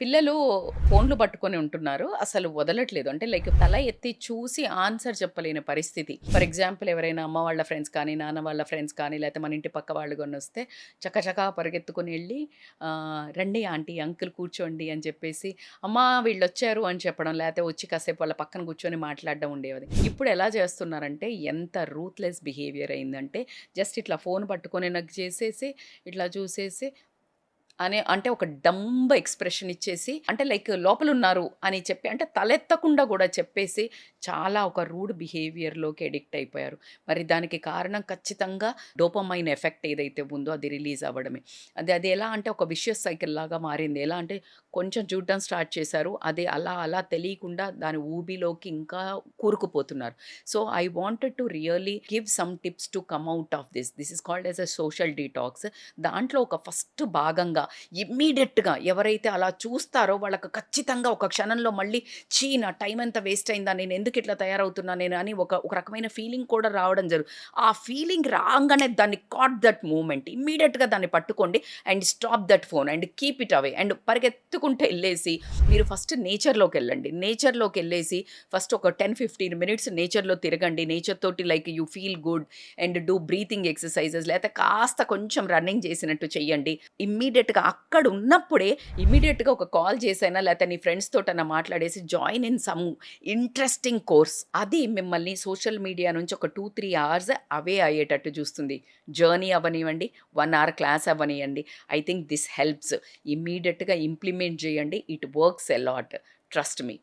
పిల్లలు ఫోన్లు పట్టుకొని ఉంటున్నారు. అసలు వదలట్లేదు. అంటే లైక్ తల ఎత్తి చూసి ఆన్సర్ చెప్పలేని పరిస్థితి. ఫర్ ఎగ్జాంపుల్ ఎవరైనా అమ్మ వాళ్ళ ఫ్రెండ్స్ కానీ, నాన్న వాళ్ళ ఫ్రెండ్స్ కానీ, లేకపోతే మన ఇంటి పక్క వాళ్ళు గానొస్తే చకచకా పరిగెత్తుకొని వెళ్ళి "రండి ఆంటీ, అంకుల్ కూర్చోండి" అని చెప్పేసి, "అమ్మా వీళ్ళొచ్చారు" అని చెప్పడం, లేకపోతే వచ్చి కాసేపు వాళ్ళ పక్కన కూర్చొని మాట్లాడడం ఉండేది. ఇప్పుడు ఎలా చేస్తున్నారంటే ఎంత రూత్‌లెస్ బిహేవియర్ అయిందంటే జస్ట్ ఇట్లా ఫోన్ పట్టుకొని నాకు చేసేసి, ఇట్లా చూసేసి అనే అంటే ఒక డంబ ఎక్స్‌ప్రెషన్ ఇచ్చేసి అంటే లైక్ లోపలున్నారు అని చెప్పి అంటే తలెత్తకుండా కూడా చెప్పేసి చాలా ఒక రూడ్ బిహేవియర్‌లోకి ఎడిక్ట్ అయిపోయారు. మరి దానికి కారణం ఖచ్చితంగా డోపమైన్ ఎఫెక్ట్ ఏదైతే ఉందో అది రిలీజ్ అవ్వడమే. అది అది ఎలా అంటే ఒక విషియస్ సైకిల్ లాగా మారింది. ఎలా అంటే కొంచెం చూడడం స్టార్ట్ చేశారు. అది అలా అలా తెలియకుండా దాని ఊబిలోకి ఇంకా కూరుకుపోతున్నారు. So, I wanted to really give some tips to come out of this. This is called as a social detox. దాంట్లో ఒక ఫస్ట్ భాగంగా ఇమ్మీడియట్గా ఎవరైతే అలా చూస్తారో వాళ్ళకు ఖచ్చితంగా ఒక క్షణంలో మళ్ళీ ఛీ! నా టైం ఎంత వేస్ట్ అయిందా? నేను ఎందుకు ఇట్లా తయారవుతున్నా నేను అని ఒక ఒక రకమైన ఫీలింగ్ కూడా రావడం జరుగు ఆ ఫీలింగ్ రాగానే దాన్ని కాట్ దట్ మూమెంట్ ఇమ్మీడియట్గా దాన్ని పట్టుకోండి and stop that phone and keep it away and పరిగెత్తుకుంటూ వెళ్ళేసి మీరు ఫస్ట్ నేచర్లోకి వెళ్ళండి నేచర్లోకి వెళ్ళేసి ఫస్ట్ ఒక 10, 15 మినిట్స్ నేచర్‌లో తిరగండి. నేచర్ తోటి like you feel good and do breathing exercises లేకపోతే కాస్త కొంచెం రన్నింగ్ చేసినట్టు చెయ్యండి. ఇమ్మీడియేట్‌గా అక్కడ ఉన్నప్పుడే ఇమీడియట్గా ఒక కాల్ చేసైనా లేకపోతే నీ ఫ్రెండ్స్ తోటన్నా మాట్లాడేసి join in some interesting course. అది మిమ్మల్ని సోషల్ మీడియా నుంచి ఒక 2, 3 అవర్స్ అవే అయ్యేటట్టు చూస్తుంది. జర్నీ అవ్వనివ్వండి, వన్ అవర్ క్లాస్ అవ్వనివ్వండి ఐ థింక్ దిస్ హెల్ప్స్. ఇమీడియట్గా ఇంప్లిమెంట్ చేయండి. It works a lot lot. Trust me.